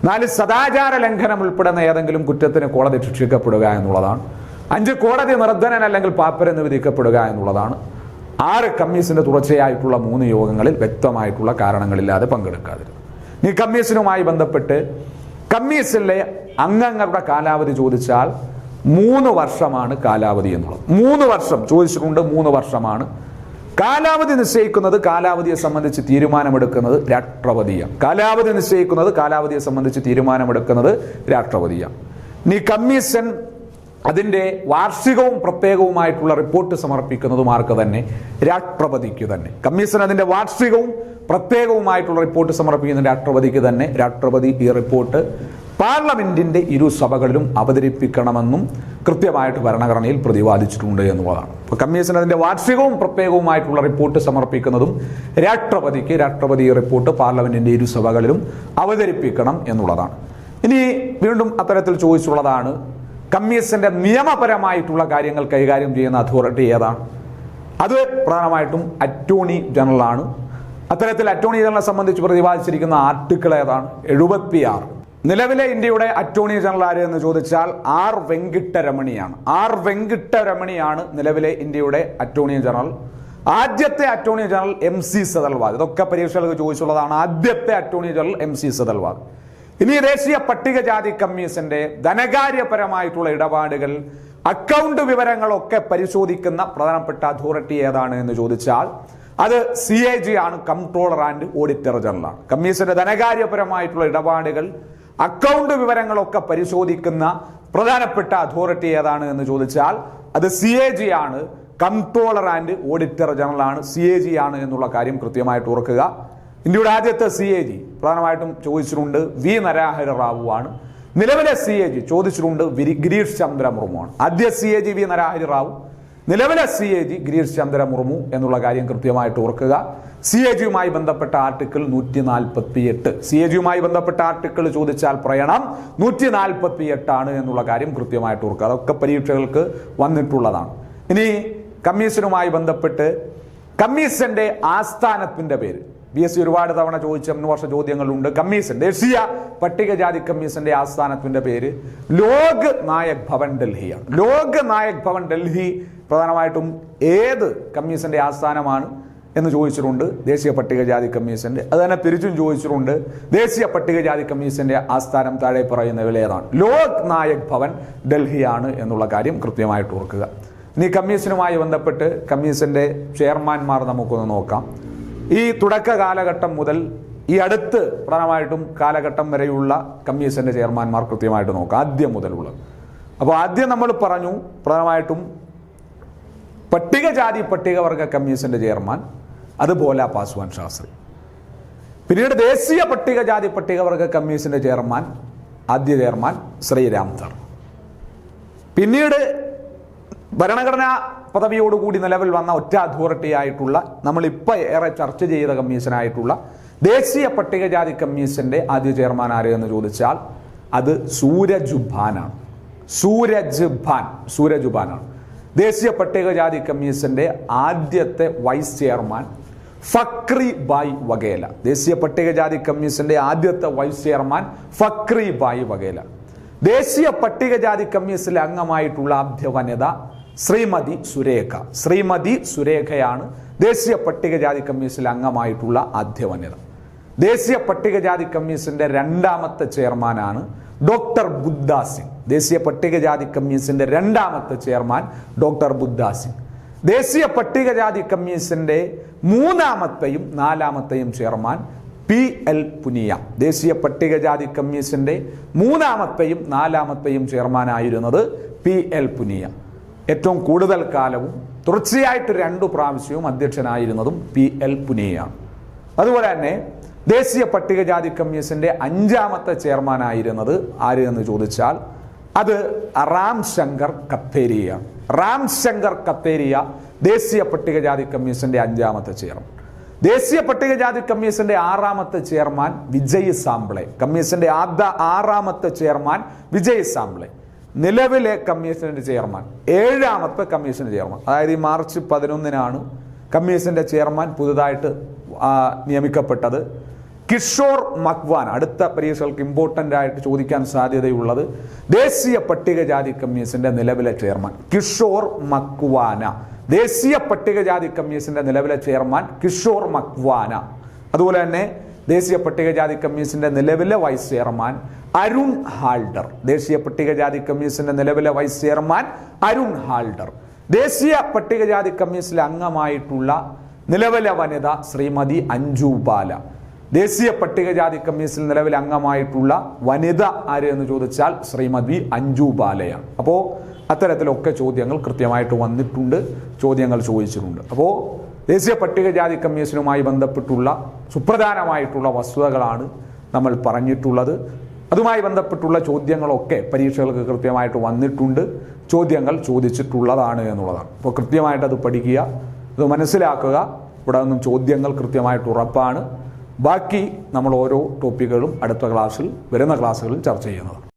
നാല് സദാചാര ലംഘനം ഉൾപ്പെടുന്ന ഏതെങ്കിലും കുറ്റത്തിന് കോടതി ശിക്ഷിക്കപ്പെടുക എന്നുള്ളതാണ്. അഞ്ച് കോടതി നിർദ്ധനൻ അല്ലെങ്കിൽ പാപ്പരെന്ന് വിധിക്കപ്പെടുക എന്നുള്ളതാണ്. ആറ് കമ്മീസിന്റെ തുടർച്ചയായിട്ടുള്ള മൂന്ന് യോഗങ്ങളിൽ വ്യക്തമായിട്ടുള്ള കാരണങ്ങളില്ലാതെ പങ്കെടുക്കാതിരുന്നു. ഈ കമ്മീഷനുമായി ബന്ധപ്പെട്ട് കമ്മീഷനിലെ അംഗങ്ങളുടെ കാലാവധി ചോദിച്ചാൽ മൂന്ന് വർഷമാണ് കാലാവധി എന്നുള്ളത്. മൂന്ന് വർഷം ചോദിച്ചിട്ടുണ്ട് മൂന്ന് വർഷമാണ്. കാലാവധി നിശ്ചയിക്കുന്നത് കാലാവധിയെ സംബന്ധിച്ച് തീരുമാനമെടുക്കുന്നത് രാഷ്ട്രപതിയാണ്. കാലാവധി നിശ്ചയിക്കുന്നത് കാലാവധിയെ സംബന്ധിച്ച് തീരുമാനമെടുക്കുന്നത് രാഷ്ട്രപതിയാണ്. നീ കമ്മീഷൻ അതിന്റെ വാർഷികവും പ്രത്യേകവുമായിട്ടുള്ള റിപ്പോർട്ട് സമർപ്പിക്കുന്നതും ആർക്ക് തന്നെ? രാഷ്ട്രപതിക്ക് തന്നെ. കമ്മീഷൻ അതിന്റെ വാർഷികവും പ്രത്യേകവുമായിട്ടുള്ള റിപ്പോർട്ട് സമർപ്പിക്കുന്ന രാഷ്ട്രപതിക്ക് തന്നെ. രാഷ്ട്രപതി ഈ റിപ്പോർട്ട് പാർലമെന്റിന്റെ ഇരു സഭകളിലും അവതരിപ്പിക്കണമെന്നും കൃത്യമായിട്ട് ഭരണഘടനയിൽ പ്രതിപാദിച്ചിട്ടുണ്ട് എന്നുള്ളതാണ്. അപ്പോൾ കമ്മീഷൻ അതിന്റെ വാർഷികവും പ്രത്യേകവുമായിട്ടുള്ള റിപ്പോർട്ട് സമർപ്പിക്കുന്നതും രാഷ്ട്രപതിക്ക് രാഷ്ട്രപതി റിപ്പോർട്ട് പാർലമെന്റിന്റെ ഇരു സഭകളിലും അവതരിപ്പിക്കണം എന്നുള്ളതാണ്. ഇനി വീണ്ടും അത്തരത്തിൽ ചോദിച്ചുള്ളതാണ് കമ്മീഷന്റെ നിയമപരമായിട്ടുള്ള കാര്യങ്ങൾ കൈകാര്യം ചെയ്യുന്ന അതോറിറ്റി ഏതാണ്? അത് പ്രധാനമായിട്ടും അറ്റോർണി ജനറൽ ആണ് അത്തരത്തിൽ അറ്റോർണി ജനറലിനെ സംബന്ധിച്ച് പ്രതിപാദിച്ചിരിക്കുന്ന ആർട്ടിക്കിൾ ഏതാണ്? എഴുപത്തിയാറ്. നിലവിലെ ഇന്ത്യയുടെ അറ്റോർണി ജനറൽ ആര് എന്ന് ചോദിച്ചാൽ ആർ വെങ്കിട്ടരമണിയാണ്. ആർ വെങ്കിട്ടരമണിയാണ് നിലവിലെ ഇന്ത്യയുടെ അറ്റോർണി ജനറൽ. ആദ്യത്തെ attorney general M C Setalvad. ഇതൊക്കെ പരീക്ഷകൾക്ക് ചോദിച്ചുള്ളതാണ്. ആദ്യത്തെ attorney general M C Setalvad. ഇനി ദേശീയ പട്ടികജാതി കമ്മീഷന്റെ ധനകാര്യപരമായിട്ടുള്ള ഇടപാടുകൾ അക്കൗണ്ട് വിവരങ്ങളൊക്കെ പരിശോധിക്കുന്ന പ്രധാനപ്പെട്ട അതോറിറ്റി ഏതാണ് എന്ന് ചോദിച്ചാൽ അത് സി എ ജി ആണ് കൺട്രോളർ ആൻഡ് ഓഡിറ്റർ ജനറൽ കമ്മീഷന്റെ ധനകാര്യപരമായിട്ടുള്ള ഇടപാടുകൾ അക്കൗണ്ട് വിവരങ്ങളൊക്കെ പരിശോധിക്കുന്ന പ്രധാനപ്പെട്ട അതോറിറ്റി ഏതാണ് എന്ന് ചോദിച്ചാൽ അത് സി എ ജി ആണ് കൺട്രോളർ ആൻഡ് ഓഡിറ്റർ ജനറൽ ആണ് സി എ ജി ആണ് എന്നുള്ള കാര്യം കൃത്യമായിട്ട് ഓർക്കുക. ഇന്ത്യയുടെ ആദ്യത്തെ സി എ ജി പ്രധാനമായിട്ടും ചോദിച്ചിട്ടുണ്ട് വി നരാഹര റാവു ആണ്. നിലവിലെ സി എ ജി ചോദിച്ചിട്ടുണ്ട് ഗിരീഷ് ചന്ദ്ര മുർമു ആണ്. ആദ്യ C A G V Narahari Rao നിലവിലെ C A G Girish Chandra Murmu എന്നുള്ള കാര്യം കൃത്യമായിട്ട് ഓർക്കുക. സി എ ജിയുമായി ബന്ധപ്പെട്ട ആർട്ടിക്കിൾ നൂറ്റി നാൽപ്പത്തി എട്ട് സി എ ജിയുമായി ബന്ധപ്പെട്ട ആർട്ടിക്കിൾ ചോദിച്ചാൽ പറയണം നൂറ്റി നാൽപ്പത്തി എട്ടാണ് എന്നുള്ള കാര്യം കൃത്യമായിട്ട് ഓർക്കുക. അതൊക്കെ പരീക്ഷകൾക്ക് വന്നിട്ടുള്ളതാണ്. ഇനി കമ്മീഷനുമായി ബന്ധപ്പെട്ട് കമ്മീഷന്റെ ആസ്ഥാനത്തിന്റെ പേര്. ബി എസ് സി ഒരുപാട് തവണ ചോദിച്ച വർഷ ചോദ്യങ്ങളുണ്ട്. കമ്മീഷൻ ദേശീയ പട്ടികജാതി കമ്മീഷന്റെ ആസ്ഥാനത്തിന്റെ പേര് ലോക് നായക് ഭവൻ ഡൽഹിയാണ്. ലോക് നായക് ഭവൻ ഡൽഹി പ്രധാനമായിട്ടും ഏത് കമ്മീഷന്റെ ആസ്ഥാനമാണ് എന്ന് ചോദിച്ചിട്ടുണ്ട്. ദേശീയ പട്ടികജാതി കമ്മീഷന്റെ. അത് തന്നെ തിരിച്ചും ചോദിച്ചിട്ടുണ്ട്. ദേശീയ പട്ടികജാതി കമ്മീഷന്റെ ആസ്ഥാനം താഴെ പറയുന്ന ഏതാണ്? ലോക് നായക് ഭവൻ ഡൽഹിയാണ് എന്നുള്ള കാര്യം കൃത്യമായിട്ട് ഓർക്കുക. ഇനി കമ്മീഷനുമായി ബന്ധപ്പെട്ട് കമ്മീഷന്റെ ചെയർമാൻമാർ നമുക്കൊന്ന് നോക്കാം. ഈ തുടക്ക കാലഘട്ടം മുതൽ ഈ അടുത്ത് പ്രധാനമായിട്ടും കാലഘട്ടം വരെയുള്ള കമ്മീഷന്റെ ചെയർമാൻമാർ കൃത്യമായിട്ട് നോക്കുക ആദ്യം മുതലുള്ളത്. അപ്പോൾ ആദ്യം നമ്മൾ പറഞ്ഞു പ്രധാനമായിട്ടും പട്ടികജാതി പട്ടികവർഗ കമ്മീഷന്റെ ചെയർമാൻ അതുപോലെ പാസ്വാൻ ശാസ്ത്രി. പിന്നീട് ദേശീയ പട്ടികജാതി പട്ടികവർഗ കമ്മീഷന്റെ ചെയർമാൻ ആദ്യ ചെയർമാൻ ശ്രീരാം ധർ പിന്നീട് ഭരണഘടനാ പദവിയോടുകൂടി നിലവിൽ വന്ന ഒറ്റ അതോറിറ്റി ആയിട്ടുള്ള നമ്മൾ ഇപ്പൊ ഏറെ ചർച്ച ചെയ്ത കമ്മീഷനായിട്ടുള്ള ദേശീയ പട്ടികജാതി കമ്മീഷന്റെ ആദ്യ ചെയർമാൻ ആര് എന്ന് ചോദിച്ചാൽ അത് സൂരജ് ഭാനാണ് സൂരജ് ഭാൻ സൂരജ് ഭാനാണ് ദേശീയ പട്ടികജാതി കമ്മീഷന്റെ ആദ്യത്തെ വൈസ് ചെയർമാൻ ഫക്രി ബായ് വഗേല. ദേശീയ പട്ടികജാതി കമ്മീഷന്റെ ആദ്യത്തെ വൈസ് ചെയർമാൻ ഫക്രി ബായ് വഗേല. ദേശീയ പട്ടികജാതി കമ്മീഷനിലെ അംഗമായിട്ടുള്ള ആദ്യ വനിത ശ്രീമതി സുരേഖ. ശ്രീമതി സുരേഖയാണ് ദേശീയ പട്ടികജാതി കമ്മീഷനിൽ അംഗമായിട്ടുള്ള ആദ്യ വനിത ദേശീയ പട്ടികജാതി കമ്മീഷന്റെ രണ്ടാമത്തെ ചെയർമാനാണ് ഡോക്ടർ ബുദ്ധ സിംഗ് ദേശീയ പട്ടികജാതി കമ്മീഷന്റെ രണ്ടാമത്തെ ചെയർമാൻ ഡോക്ടർ ബുദ്ധ സിംഗ് ദേശീയ പട്ടികജാതി കമ്മീഷന്റെ മൂന്നാമത്തെയും നാലാമത്തെയും ചെയർമാൻ പി എൽ പുനിയ. ദേശീയ പട്ടികജാതി കമ്മീഷന്റെ മൂന്നാമത്തെയും നാലാമത്തെയും ചെയർമാനായിരുന്നത് പി എൽ പുനിയ. ഏറ്റവും കൂടുതൽ കാലവും തുടർച്ചയായിട്ട് രണ്ടു പ്രാവശ്യവും അധ്യക്ഷനായിരുന്നതും പി എൽ പുനിയയാണ്. അതുപോലെ തന്നെ ദേശീയ പട്ടികജാതി കമ്മീഷന്റെ അഞ്ചാമത്തെ ചെയർമാനായിരുന്നത് ആര് എന്ന് ചോദിച്ചാൽ അത് റാം ശങ്കർ കത്തേരിയാണ്. റാം ശങ്കർ കത്തേരിയ ദേശീയ പട്ടികജാതി കമ്മീഷന്റെ അഞ്ചാമത്തെ ചെയർമാൻ. ദേശീയ പട്ടികജാതി കമ്മീഷന്റെ ആറാമത്തെ ചെയർമാൻ വിജയ് സാംബ്ലെ. കമ്മീഷന്റെ ആദ്യ ആറാമത്തെ ചെയർമാൻ വിജയ് സാംബ്ലെ. നിലവിലെ കമ്മീഷന്റെ ചെയർമാൻ ഏഴാമത്തെ കമ്മീഷന്റെ ചെയർമാൻ. അതായത് ഈ മാർച്ച് പതിനൊന്നിനാണ് കമ്മീഷന്റെ ചെയർമാൻ പുതുതായിട്ട് നിയമിക്കപ്പെട്ടത്. കിഷോർ മക്വാൻ അടുത്ത പരീക്ഷകൾക്ക് ഇമ്പോർട്ടന്റ് ആയിട്ട് ചോദിക്കാൻ സാധ്യതയുള്ളത് ദേശീയ പട്ടികജാതി കമ്മീഷന്റെ നിലവിലെ ചെയർമാൻ കിഷോർ മക്വാന. ദേശീയ പട്ടികജാതി കമ്മീഷന്റെ നിലവിലെ ചെയർമാൻ കിഷോർ മക്വാന. അതുപോലെ തന്നെ ദേശീയ പട്ടികജാതി കമ്മീഷന്റെ നിലവിലെ വൈസ് ചെയർമാൻ അരുൺ ഹാൾഡർ ദേശീയ പട്ടികജാതി കമ്മീഷന്റെ നിലവിലെ വൈസ് ചെയർമാൻ അരുൺ ഹാൾഡർ ദേശീയ പട്ടികജാതി കമ്മീഷനിലെ അംഗമായിട്ടുള്ള നിലവിലെ വനിത ശ്രീമതി അഞ്ജു ബാല. ദേശീയ പട്ടികജാതി കമ്മീഷനിൽ നിലവിലെ അംഗമായിട്ടുള്ള വനിത ആര് എന്ന് ചോദിച്ചാൽ ശ്രീമതി അഞ്ജു ബാലയാണ്. അപ്പോൾ അത്തരത്തിലൊക്കെ ചോദ്യങ്ങൾ കൃത്യമായിട്ട് വന്നിട്ടുണ്ട് ചോദ്യങ്ങൾ ചോദിച്ചിട്ടുണ്ട്. അപ്പോൾ ദേശീയ പട്ടികജാതി കമ്മീഷനുമായി ബന്ധപ്പെട്ടുള്ള സുപ്രധാനമായിട്ടുള്ള വസ്തുതകളാണ് നമ്മൾ പറഞ്ഞിട്ടുള്ളത്. അതുമായി ബന്ധപ്പെട്ടുള്ള ചോദ്യങ്ങളൊക്കെ പരീക്ഷകൾക്ക് കൃത്യമായിട്ട് വന്നിട്ടുണ്ട്. ചോദ്യങ്ങൾ ചോദിച്ചിട്ടുള്ളതാണ് എന്നുള്ളതാണ്. അപ്പോൾ കൃത്യമായിട്ട് അത് പഠിക്കുക അത് മനസ്സിലാക്കുക. ഇവിടെ നിന്നും ചോദ്യങ്ങൾ കൃത്യമായിട്ട് ഉറപ്പാണ്. ബാക്കി നമ്മൾ ഓരോ ടോപ്പിക്കുകളും അടുത്ത ക്ലാസ്സിൽ വരുന്ന ക്ലാസ്സുകളിൽ ചർച്ച ചെയ്യുന്നതാണ്.